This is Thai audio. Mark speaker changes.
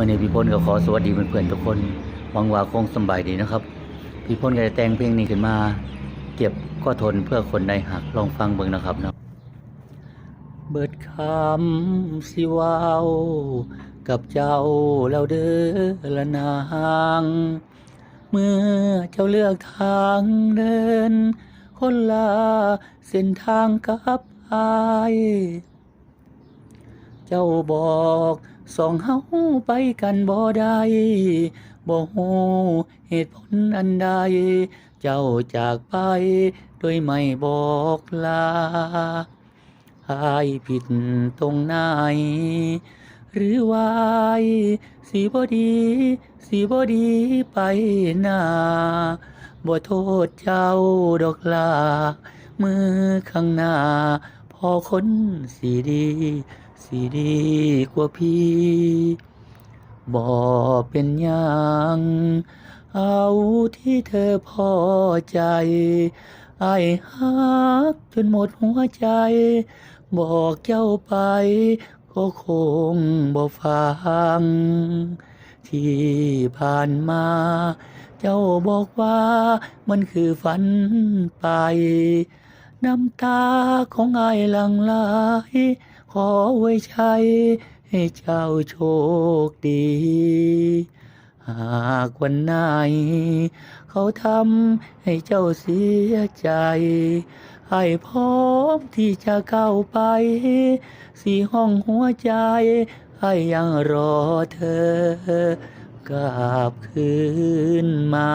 Speaker 1: มื่อนี้พี่พลก็ขอสวัสดีเพื่อนๆทุกคนหวังว่าคงสบายดีนะครับ พี่พลก็ได้แต่งเพลงนี้ขึ้นมา เก็บก็ทนเพื่อคนใดหักลองฟังเบิ่งนะครับเนาะเบิดคำสิว้ากับเจ้าแล้วเด้อละนาง เมื่อเจ้าเลือกทางเดิน คนละเส้นทางกับอาย เจ้าบอกสองเฮาไปกันบ่ได้บ่ฮู้เหตุผลอันใด เจ้าจากไปโดยไม่บอกลาอายผิดตรงไหนหรือวายสีบ่ดีสีบ่ดีไปนาบ่โทษเจ้าดอกลา มือข้างหน้า พอคนสีดี สีดีกว่าพี่บ่เป็นยังเอาที่เธอพอใจไอ้ฮักจนหมดหัวใจ บอกเจ้าไป ก็คงบ่ฟัง ที่ผ่านมา เจ้าบอกว่ามันคือฝันไป น้ำตาของไอายหลังไหล ขอไว้ใช้ให้เจ้าโชคดี หากวันไหน เขาทำให้เจ้าเสียใจ ให้พร้อมที่จะเก้าไป สี่ห้องหัวใจ ให้ยังรอเธอกลับคืนมา